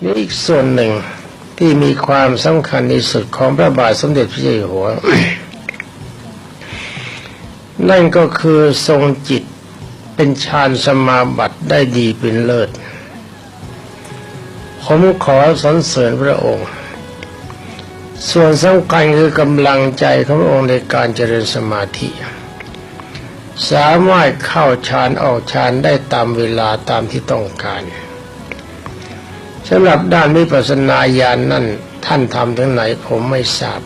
อีกส่วนหนึ่งที่มีความสำคัญที่สุดของพระบาทสมเด็จพระเจ้าอยู่หัว นั่นก็คือทรงจิตเป็นฌานสมาบัติได้ดีเป็นเลิศ ผมขอสรรเสริญพระองค์ ส่วนสำคัญคือกำลังใจของพระองค์ในการเจริญสมาธิ สามารถเข้าฌานออกฌานได้ตามเวลาตามที่ต้องการ สำหรับด้านวิปัสสนาญาณนนั่นท่านทำถึงไหนผมไม่ทราบ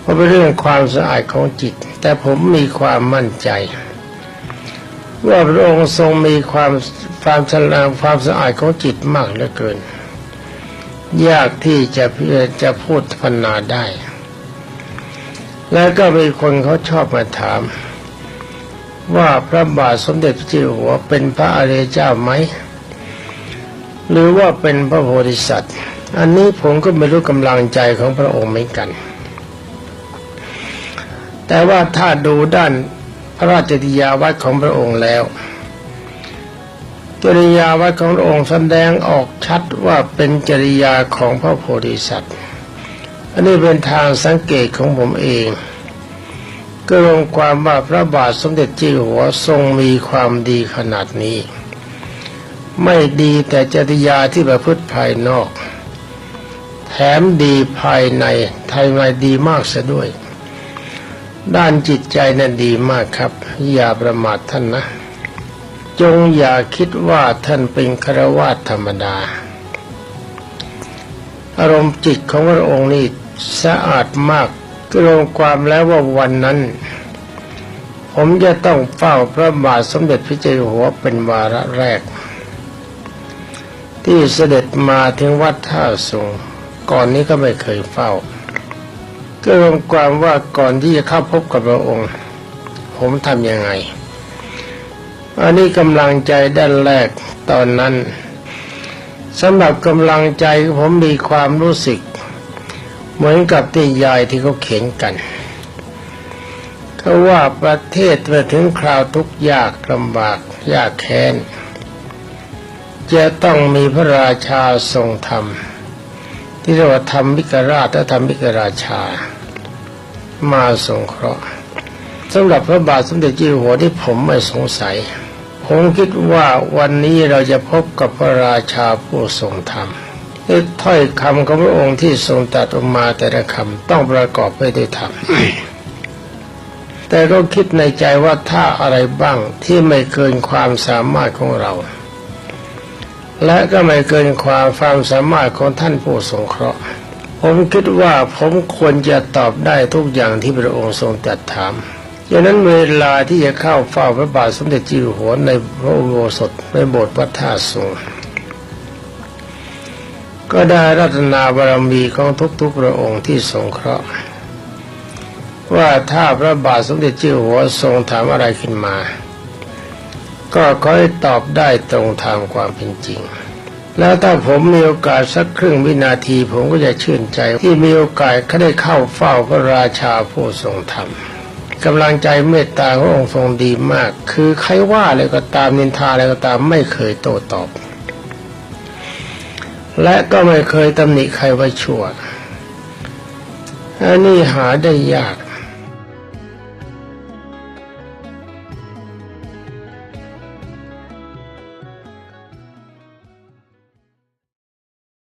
เพราะเป็นเรื่องความสะอาดของจิต แต่ผมมีความมั่นใจ ว่าพระองค์ทรงมีความความฉลาดความสะอาดของจิตมากเหลือเกิน ยากที่จะจะพูดพนาได้ แล้วก็มีคนเขาชอบมาถาม ว่าพระบาทสมเด็จพระเจ้าหัวเป็นพระอริยเจ้าไหม หรือว่าเป็นพระโพธิสัตว์ อันนี้ผมก็ไม่รู้กำลังใจของพระองค์เหมือนกัน แต่ว่าถ้าดูด้านพระราชกิยาวัดของพระองค์แล้วจริยาวัดของพระองค์แสดงออกชัดว่าเป็นจริยาของพระโพธิสัตว์ อันนี้เป็นทางสังเกตของผมเอง ก็รวมความว่าพระบาทสมเด็จเจ้าอยู่หัวทรงมีความดีขนาดนี้ ไม่ดีแต่จริยาที่ประพฤติภายนอก แถมดีภายในไทยในดีมากซะด้วย ด้านจิตใจนั้น ดีมากครับ อย่าประมาทท่านนะ จงอย่าคิดว่าท่านเป็นครวาธรรมดา อารมณ์จิตของพระองค์นี่สะอาดมากกรวมความแล้วว่าวันนั้น ผมจะต้องเฝ้าพระบาทสมเด็จพระเจ้าอยู่หัวเป็นวาระแรก ที่เสด็จมาถึงวัดท่าสูงก่อนนี้ก็ไม่เคยเฝ้า ก็รวมความว่าก่อนที่จะเข้าพบกับพระองค์ ผมทำยังไง อันนี้กำลังใจด้านแรกตอนนั้นสำหรับกำลังใจผมมีความรู้สึก เหมือนกับที่ยายที่เขาเขียนกันเขาว่าประเทศเมื่อถึงคราวทุกยากลำบากยากแค้น จะต้องมีพระราชาทรงธรรม ที่เรียกว่าธรรมมิกราชและธรรมมิกราชา มาสงเคราะห์สำหรับพระบาทสมเด็จเจ้าอยู่หัวที่ผมไม่สงสัย ผมคิดว่าวันนี้เราจะพบกับพระราชาผู้ทรงธรรมถ้อยคำของพระองค์ที่ทรงตรัสออกมาแต่ละคำต้องประกอบไปด้วยธรรมแต่ก็คิดในใจว่าถ้าอะไรบ้างที่ไม่เกินความสามารถของเรา และก็ไม่เกินความความสามารถของท่านผู้สงเคราะห์ ผมคิดว่าผมควรจะตอบได้ทุกอย่างที่พระองค์ทรงตรัสถามดังนั้นเวลาที่จะเข้าเฝ้าพระบาทสมเด็จเจ้าอยู่หัวในพระอุโบสถในโบสถ์วัดท่าสูงก็ได้รัตนาบารมีของทุกๆพระองค์ที่สงเคราะห์ ว่าถ้าพระบาทสมเด็จเจ้าอยู่หัวทรงถามอะไรขึ้นมา ก็ขอให้ตอบได้ตรงตามความเป็นจริง แล้วถ้าผมมีโอกาสสักครึ่งวินาทีผมก็จะชื่นใจ ที่มีโอกาสเขาได้เข้าเฝ้าพระราชาผู้ทรงธรรมกำลังใจเมตตาขององค์ทรงดีมาก คือใครว่าอะไรก็ตามนินทาอะไรก็ตามไม่เคยโต้ตอบ และก็ไม่เคยตำหนิใครว่าชั่วอันนี้หาได้ยาก